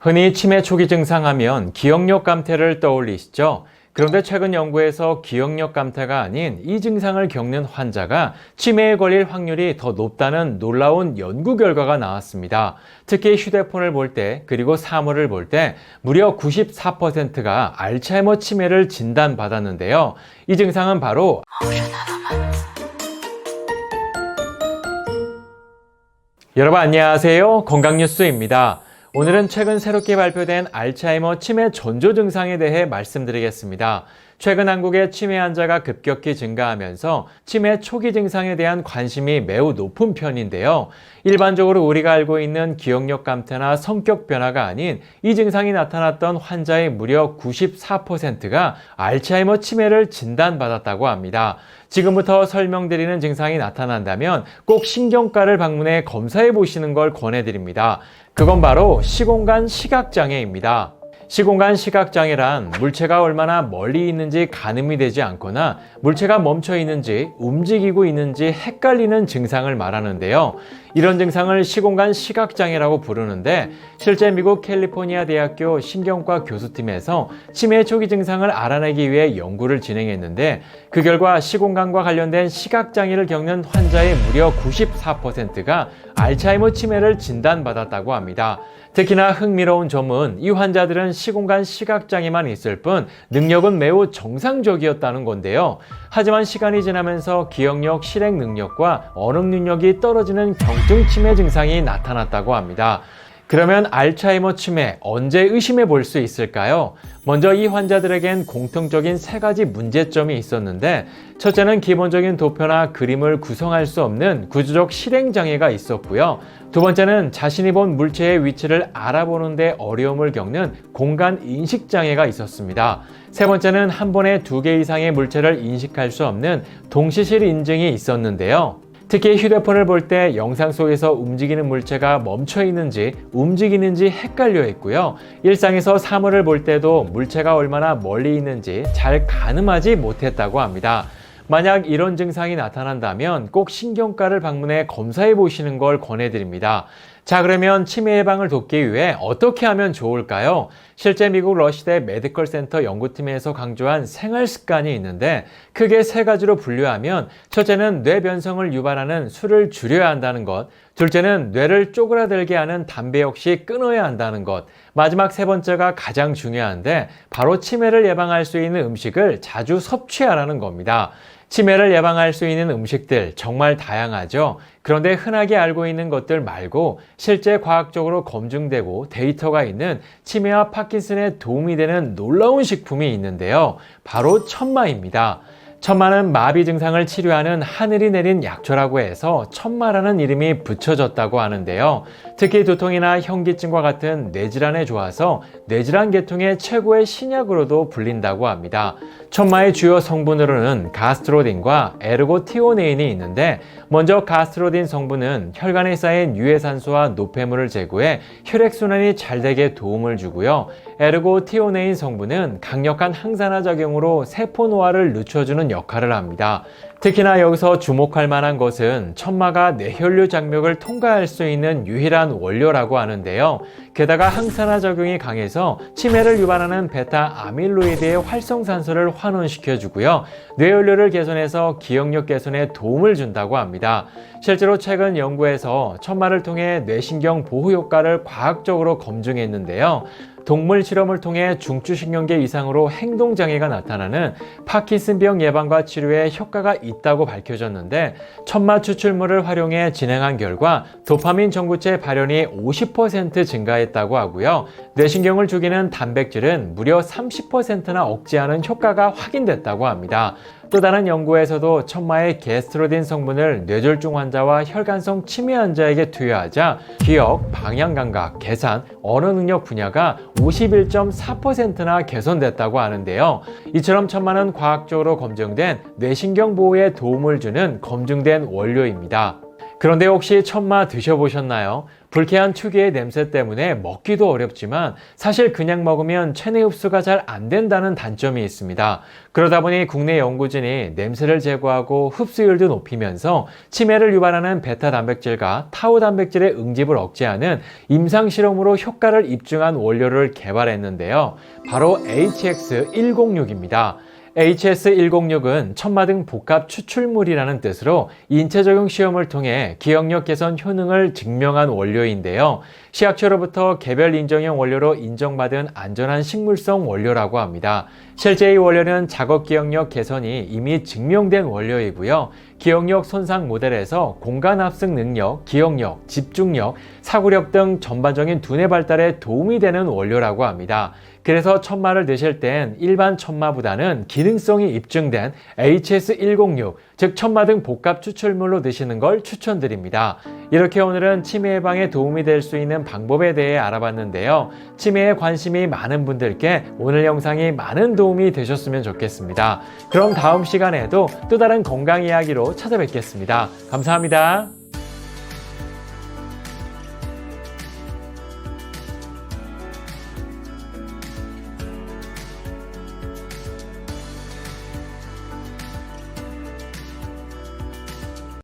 흔히 치매 초기 증상하면 기억력 감퇴를 떠올리시죠? 그런데 최근 연구에서 기억력 감퇴가 아닌 이 증상을 겪는 환자가 치매에 걸릴 확률이 더 높다는 놀라운 연구 결과가 나왔습니다. 특히 휴대폰을 볼 때, 그리고 사물을 볼 때 무려 94%가 알츠하이머 치매를 진단받았는데요. 이 증상은 바로 여러분 안녕하세요. 건강뉴스입니다. 오늘은 최근 새롭게 발표된 알츠하이머 치매 전조 증상에 대해 말씀드리겠습니다. 최근 한국의 치매 환자가 급격히 증가하면서 치매 초기 증상에 대한 관심이 매우 높은 편인데요. 일반적으로 우리가 알고 있는 기억력 감퇴나 성격 변화가 아닌 이 증상이 나타났던 환자의 무려 94%가 알츠하이머 치매를 진단받았다고 합니다. 지금부터 설명드리는 증상이 나타난다면 꼭 신경과를 방문해 검사해 보시는 걸 권해드립니다. 그건 바로 시공간 시각장애입니다. 시공간 시각장애란 물체가 얼마나 멀리 있는지 가늠이 되지 않거나 물체가 멈춰 있는지 움직이고 있는지 헷갈리는 증상을 말하는데요. 이런 증상을 시공간 시각장애라고 부르는데 실제 미국 캘리포니아 대학교 신경과 교수팀에서 치매 초기 증상을 알아내기 위해 연구를 진행했는데 그 결과 시공간과 관련된 시각장애를 겪는 환자의 무려 94%가 알츠하이머 치매를 진단받았다고 합니다. 특히나 흥미로운 점은 이 환자들은 시공간 시각장애만 있을 뿐 능력은 매우 정상적이었다는 건데요. 하지만 시간이 지나면서 기억력, 실행 능력과 언어 능력이 떨어지는 경증 치매 증상이 나타났다고 합니다. 그러면 알츠하이머 치매 언제 의심해 볼 수 있을까요? 먼저 이 환자들에겐 공통적인 세 가지 문제점이 있었는데 첫째는 기본적인 도표나 그림을 구성할 수 없는 구조적 실행 장애가 있었고요. 두 번째는 자신이 본 물체의 위치를 알아보는데 어려움을 겪는 공간 인식 장애가 있었습니다. 세 번째는 한 번에 두 개 이상의 물체를 인식할 수 없는 동시실 인증이 있었는데요. 특히 휴대폰을 볼 때 영상 속에서 움직이는 물체가 멈춰 있는지 움직이는지 헷갈려 했고요. 일상에서 사물을 볼 때도 물체가 얼마나 멀리 있는지 잘 가늠하지 못했다고 합니다. 만약 이런 증상이 나타난다면 꼭 신경과를 방문해 검사해 보시는 걸 권해드립니다. 자, 그러면 치매 예방을 돕기 위해 어떻게 하면 좋을까요? 실제 미국 러시대 메디컬 센터 연구팀에서 강조한 생활 습관이 있는데 크게 세 가지로 분류하면 첫째는 뇌 변성을 유발하는 술을 줄여야 한다는 것, 둘째는 뇌를 쪼그라들게 하는 담배 역시 끊어야 한다는 것, 마지막 세 번째가 가장 중요한데 바로 치매를 예방할 수 있는 음식을 자주 섭취하라는 겁니다. 치매를 예방할 수 있는 음식들 정말 다양하죠. 그런데 흔하게 알고 있는 것들 말고 실제 과학적으로 검증되고 데이터가 있는 치매와 파킨슨에 도움이 되는 놀라운 식품이 있는데요. 바로 천마입니다. 천마는 마비 증상을 치료하는 하늘이 내린 약초라고 해서 천마라는 이름이 붙여졌다고 하는데요. 특히 두통이나 현기증과 같은 뇌질환에 좋아서 뇌질환 계통의 최고의 신약으로도 불린다고 합니다. 천마의 주요 성분으로는 가스트로딘과 에르고티오네인이 있는데 먼저 가스트로딘 성분은 혈관에 쌓인 유해산소와 노폐물을 제거해 혈액순환이 잘 되게 도움을 주고요. 에르고티오네인 성분은 강력한 항산화 작용으로 세포 노화를 늦춰주는 역할을 합니다. 특히나 여기서 주목할 만한 것은 천마가 뇌혈류 장벽을 통과할 수 있는 유일한 원료라고 하는데요. 게다가 항산화 작용이 강해서 치매를 유발하는 베타 아밀로이드의 활성산소를 환원시켜 주고요. 뇌혈류를 개선해서 기억력 개선에 도움을 준다고 합니다. 실제로 최근 연구에서 천마를 통해 뇌신경 보호 효과를 과학적으로 검증했는데요. 동물 실험을 통해 중추신경계 이상으로 행동장애가 나타나는 파킨슨병 예방과 치료에 효과가 있다고 밝혀졌는데 천마 추출물을 활용해 진행한 결과 도파민 전구체 발현이 50% 증가했다고 하고요. 뇌신경을 죽이는 단백질은 무려 30%나 억제하는 효과가 확인됐다고 합니다. 또 다른 연구에서도 천마의 게스트로딘 성분을 뇌졸중 환자와 혈관성 치매 환자에게 투여하자 기억, 방향 감각, 계산, 언어 능력 분야가 51.4%나 개선됐다고 하는데요. 이처럼 천마는 과학적으로 검증된 뇌신경 보호에 도움을 주는 검증된 원료입니다. 그런데 혹시 천마 드셔보셨나요? 불쾌한 특유의 냄새 때문에 먹기도 어렵지만 사실 그냥 먹으면 체내 흡수가 잘 안 된다는 단점이 있습니다. 그러다 보니 국내 연구진이 냄새를 제거하고 흡수율도 높이면서 치매를 유발하는 베타 단백질과 타우 단백질의 응집을 억제하는 임상 실험으로 효과를 입증한 원료를 개발했는데요. 바로 HX106입니다. HS106은 천마등 복합 추출물이라는 뜻으로 인체 적용 시험을 통해 기억력 개선 효능을 증명한 원료인데요. 시약처로부터 개별 인정형 원료로 인정받은 안전한 식물성 원료라고 합니다. 실제 이 원료는 작업 기억력 개선이 이미 증명된 원료이고요. 기억력 손상 모델에서 공간 합승 능력, 기억력, 집중력, 사고력 등 전반적인 두뇌 발달에 도움이 되는 원료라고 합니다. 그래서 천마를 드실 땐 일반 천마보다는 기능성이 입증된 HS106, 즉 천마 등 복합 추출물로 드시는 걸 추천드립니다. 이렇게 오늘은 치매 예방에 도움이 될 수 있는 방법에 대해 알아봤는데요. 치매에 관심이 많은 분들께 오늘 영상이 많은 도움이 되셨으면 좋겠습니다. 그럼 다음 시간에도 또 다른 건강 이야기로 찾아뵙겠습니다. 감사합니다.